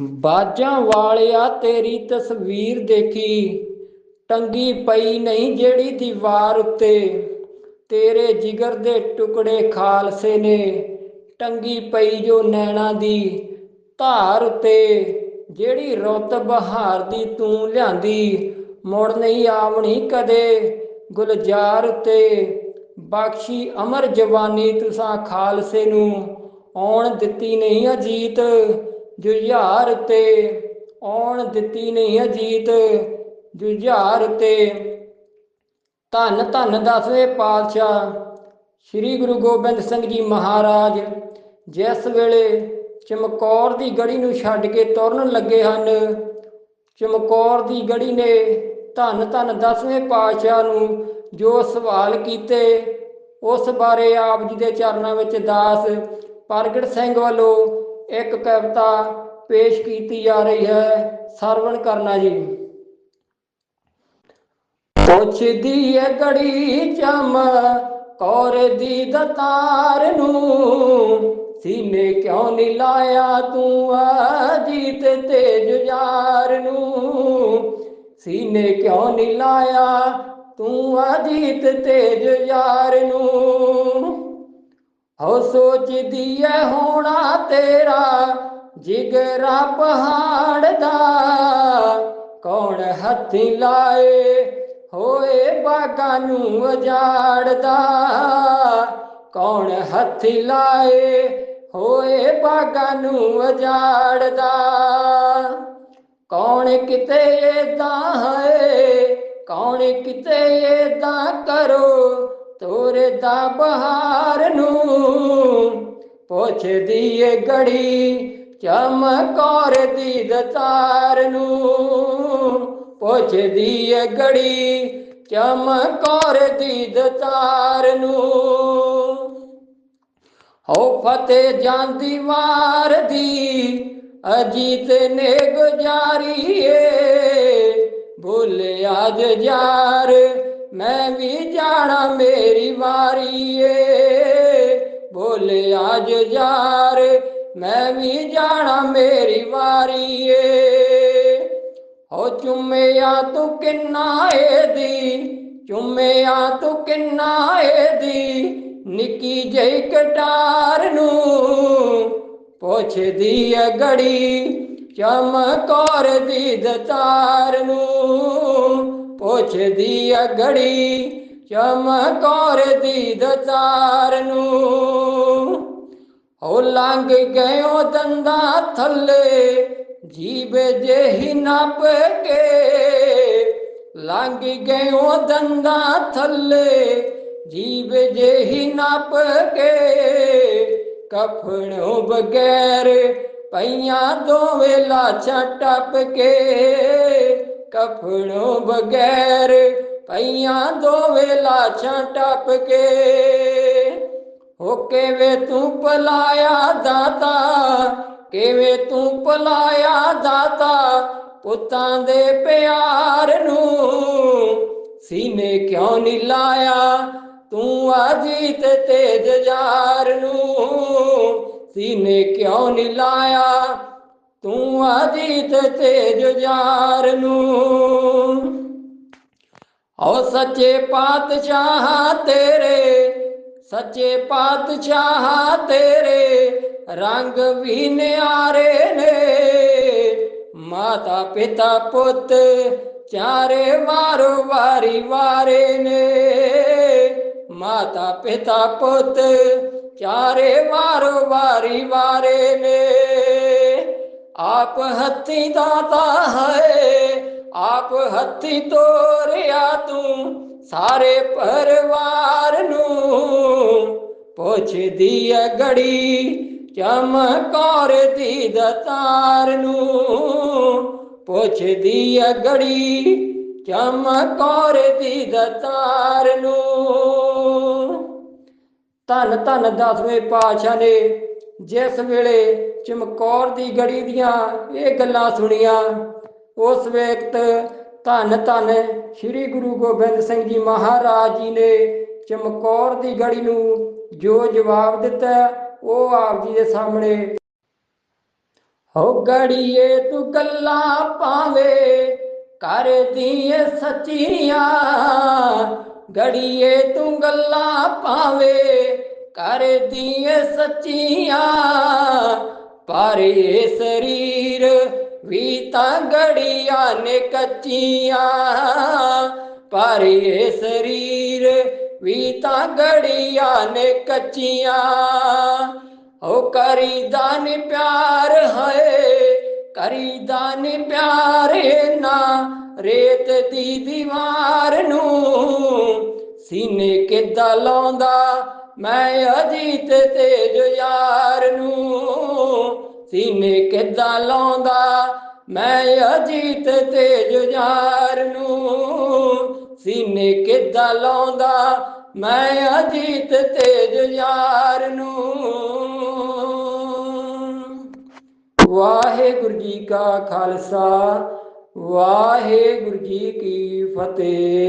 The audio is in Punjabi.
ਬਾਜਾਂ ਵਾਲਿਆ ਤੇਰੀ ਤਸਵੀਰ ਦੇਖੀ, ਟੰਗੀ ਪਈ ਨਹੀਂ ਜਿਹੜੀ ਦੀਵਾਰ ਉੱਤੇ। ਤੇਰੇ ਜਿਗਰ ਦੇ ਟੁਕੜੇ ਖਾਲਸੇ ਨੇ, ਟੰਗੀ ਪਈ ਜੋ ਨੈਣਾ ਦੀ ਧਾਰ ਉੱਤੇ। ਜਿਹੜੀ ਰੁੱਤ ਬਹਾਰ ਦੀ ਤੂੰ ਲਿਆਂਦੀ, ਮੁੜ ਨਹੀਂ ਆਵਣੀ ਕਦੇ ਗੁਲਜ਼ਾਰ ਉੱਤੇ। ਬਖਸ਼ੀ ਅਮਰ ਜਵਾਨੀ ਤੁਸਾਂ ਖਾਲਸੇ ਨੂੰ, ਆਉਣ ਦਿੱਤੀ ਨਹੀਂ ਅਜੀਤ। ਜੁਝਾਰ ਤੇ ਆਉਣ ਦਿੱਤੀ ਨਹੀਂ ਅਜੀਤ ਜੁਝਾਰ ਤੇ ਧੰਨ ਧੰਨ ਦਸਵੇਂ ਪਾਤਸ਼ਾਹ, ਸ੍ਰੀ ਗੁਰੂ ਗੋਬਿੰਦ ਸਿੰਘ ਜੀ ਮਹਾਰਾਜ, ਜਿਸ ਵੇਲੇ ਚਮਕੌਰ ਦੀ ਗੜੀ ਨੂੰ ਛੱਡ ਕੇ ਤੁਰਨ ਲੱਗੇ ਹਨ, ਚਮਕੌਰ ਦੀ ਗੜੀ ਨੇ ਧੰਨ ਧੰਨ ਦਸਵੇਂ ਪਾਤਸ਼ਾਹ ਨੂੰ ਜੋ ਸਵਾਲ ਕੀਤੇ, ਉਸ ਬਾਰੇ ਆਪ ਜੀ ਦੇ ਚਰਨਾਂ ਵਿੱਚ ਦਾਸ ਪ੍ਰਗਟ ਸਿੰਘ ਵੱਲੋਂ ਇੱਕ ਕਵਿਤਾ ਪੇਸ਼ ਕੀਤੀ ਜਾ ਰਹੀ ਹੈ, ਸਰਵਣ ਕਰਨਾ ਜੀ। ਪੁੱਛਦੀ ਏ ਗੜੀ ਚਮ, ਕੌਰ ਦੀ ਦਤਾਰ ਨੂੰ, ਸੀਨੇ ਕਿਉਂ ਨੀ ਲਾਇਆ ਤੂੰ ਅਜੀਤ ਤੇ ਜੁਝਾਰ ਨੂੰ? ਸੀਨੇ ਕਿਉਂ ਨੀ ਲਾਇਆ ਤੂੰ ਅਜੀਤ ਤੇ ਜੁਝਾਰ ਨੂੰ? ਹੋ ਸੋਚਦੀ ਐ ਹੋਣਾ ਤੇਰਾ, ਜਿਗਰਾ ਪਹਾੜ ਦਾ। ਕੌਣ ਹੱਥੀ ਲਾਏ ਹੋਏ ਬਾਗਾਂ ਨੂੰ ਉਜਾੜਦਾ। ਕੌਣ ਹੱਥੀ ਲਾਏ ਹੋਏ ਬਾਗਾਂ ਨੂੰ ਉਜਾੜਦਾ। ਕੌਣ ਕਿਤੇ ਏਦਾਂ ਹੈ ਕੌਣ ਕਿਤੇ ਏਦਾਂ ਕਰੋ। ਤੋਰੇ ਬਹਾਰ ਨੂੰ ਪੁੱਛਦੀ ਏ ਗੜੀ ਚਮਕੌਰ ਦੀ ਦਤਾਰ ਨੂੰ। ਪੁੱਛਦੀ ਏ ਗੜੀ ਚਮਕੌਰ ਦੀ ਦਤਾਰ ਨੂੰ। ਹੋ ਫਤਿਹ ਜਾਂਦੀ ਵਾਰ ਦੀ ਅਜੀਤ ਨੇ ਗੁਜਾਰੀ ਏ ਭੁੱਲ ਅੱਜ ਯਾਰ ਮੈਂ ਵੀ ਜਾਣਾ ਮੇਰੀ ਵਾਰੀ ਏ ਭੁੱਲ ਅੱਜ ਯਾਰ, ਮੈਂ ਵੀ ਜਾਣਾ ਮੇਰੀ ਵਾਰੀ ਏ ਹੋ ਚੁੰਮਿਆ ਤੂੰ ਕਿੰਨਾ ਏ ਦੀ ਚੁੰਮਿਆ ਤੂੰ ਕਿੰਨਾ ਏ ਦੀ ਨਿੱਕੀ ਜਿਹੀ ਕਟਾਰ ਨੂੰ ਪੁੱਛਦੀ ਏ ਗੜੀ ਚਮਕੌਰ ਦੀ ਦਤਾਰ ਨੂੰ। ਪੁੱਛਦੀ ਅਗੜੀ ਗੜੀ ਚਮਕੌਰ ਦੀ ਦਤਾਰ ਨੂੰ। ਹੋ ਲੰਘ ਗਇਓ ਦੰਦਾ ਥੱਲੇ ਜੀਬ ਜਿਹੀ ਨੱਪ ਕੇ। ਲੰਘ ਗਇਓ ਦੰਦਾ ਥੱਲੇ ਜੀਬ ਜਿਹੀ ਨੱਪ ਕੇ। ਕਫਣੋਂ ਬਗੈਰ ਪਈਆਂ ਦੋਵੇਂ ਲਾਛਾਂ ਟੱਪ ਕੇ। ਕਫਣੋਂ ਬਗੈਰ ਪਈਆਂ ਦੋਵੇਂ ਲਾਛਾਂ ਟੱਪ ਕੇ। ਹੋ ਕਿਵੇਂ ਤੂੰ ਪਲਾਇਆ ਦਾਤਾ, ਕਿਵੇਂ ਤੂੰ ਪਲਾਇਆ ਦਾਤਾ ਪੁੱਤਾਂ ਦੇ ਪਿਆਰ ਨੂੰ। ਸੀਨੇ ਕਿਉਂ ਨੀ ਲਾਇਆ ਤੂੰ ਆਜੀਤ ਤੇਜ ਯਾਰ ਨੂੰ। ਸੀਨੇ ਕਿਉਂ ਨੀ ਲਾਇਆ ਤੂੰ ਅਜੀਤ ਤੇਜ ਯਾਰ ਨੂੰ ਓ ਸੱਚੇ ਪਾਤਸ਼ਾਹ ਤੇਰੇ, ਸੱਚੇ ਪਾਤਸ਼ਾਹ ਤੇਰੇ, ਰੰਗ ਵੀ ਨਿਆਰੇ ਨੇ। ਮਾਤਾ ਪਿਤਾ ਪੁੱਤ ਚਾਰੇ ਵਾਰੋ ਵਾਰੀ ਵਾਰੇ ਨੇ। ਮਾਤਾ ਪਿਤਾ ਪੁੱਤ ਚਾਰੇ ਵਾਰੋ ਵਾਰੀ ਵਾਰੇ ਨੇ। ਆਪ ਹੱਥੀ ਦਾਤਾ ਹੈ, ਆਪ ਹੱਥੀ ਤੋਰਿਆ ਤੂੰ ਸਾਰੇ ਪਰਿਵਾਰ ਨੂੰ। ਪੁੱਛਦੀ ਏ ਗੜੀ ਚਮਕੌਰ ਦੀ ਦਤਾਰ ਨੂੰ। ਪੁੱਛਦੀ ਏ ਗੜੀ ਚਮਕੌਰ ਦੀ ਦਤਾਰ ਨੂੰ। ਧੰਨ ਧੰਨ ਦਸਵੇਂ ਪਾਤਸ਼ਾਹ ਨੇ ਜਿਸ ਵੇਲੇ ਚਮਕੌਰ ਦੀ ਗੜੀ ਦੀਆਂ ਇਹ ਗੱਲਾਂ ਸੁਣੀਆਂ, ਉਸ ਵਕਤ ਧੰਨ ਧੰਨ ਸ੍ਰੀ ਗੁਰੂ ਗੋਬਿੰਦ ਸਿੰਘ ਜੀ ਮਹਾਰਾਜ ਜੀ ਨੇ ਚਮਕੌਰ ਦੀ ਗੜੀ ਨੂੰ ਜੋ ਜਵਾਬ ਦਿੱਤਾ, ਉਹ ਆਪ ਜੀ ਦੇ ਸਾਹਮਣੇ, ਹੋ ਗੜੀਏ, ਤੂੰ ਗੱਲਾਂ ਪਾਵੇ ਕਰਦੀ ਏ ਸੱਚੀਆਂ, ਗੜੀਏ, ਤੂੰ ਗੱਲਾਂ ਪਾਵੇ ਕਰਦੀ ਏ ਸੱਚੀਆਂ, ਪਰ ਇਹ ਸਰੀਰ ਵੀ ਤਾਂ ਗੜੀਆਂ ਨੇ ਕੱਚੀਆਂ। ਪਰ ਇਹ ਸਰੀਰ ਵੀ ਤਾਂ ਗੜੀਆਂ ਨੇ ਕੱਚੀਆਂ। ਓ ਕਰੀਦਾ ਨੀ ਪਿਆਰ ਹੈ ਕਰੀਦਾ ਨੀ ਪਿਆਰ ਨਾ ਰੇਤ ਦੀ ਦੀਵਾਰ ਨੂੰ ਸੀਨੇ ਕਿੱਦਾਂ ਲਾਉਂਦਾ ਮੈਂ ਅਜੀਤ ਤੇਜ ਯਾਰ ਨੂੰ ਸੀਨੇ ਕਿੱਦਾਂ ਲਾਉਂਦਾ? ਮੈਂ ਅਜੀਤ ਤੇਜ ਯਾਰ ਨੂੰ ਸੀਨੇ ਕਿੱਦਾਂ ਲਾਉਂਦਾ? ਮੈਂ ਅਜੀਤ ਤੇਜ ਯਾਰ ਨੂੰ ਵਾਹਿਗੁਰੂ ਜੀ ਕਾ ਖਾਲਸਾ, ਵਾਹਿਗੁਰੂ ਜੀ ਕੀ ਫਤਿਹ।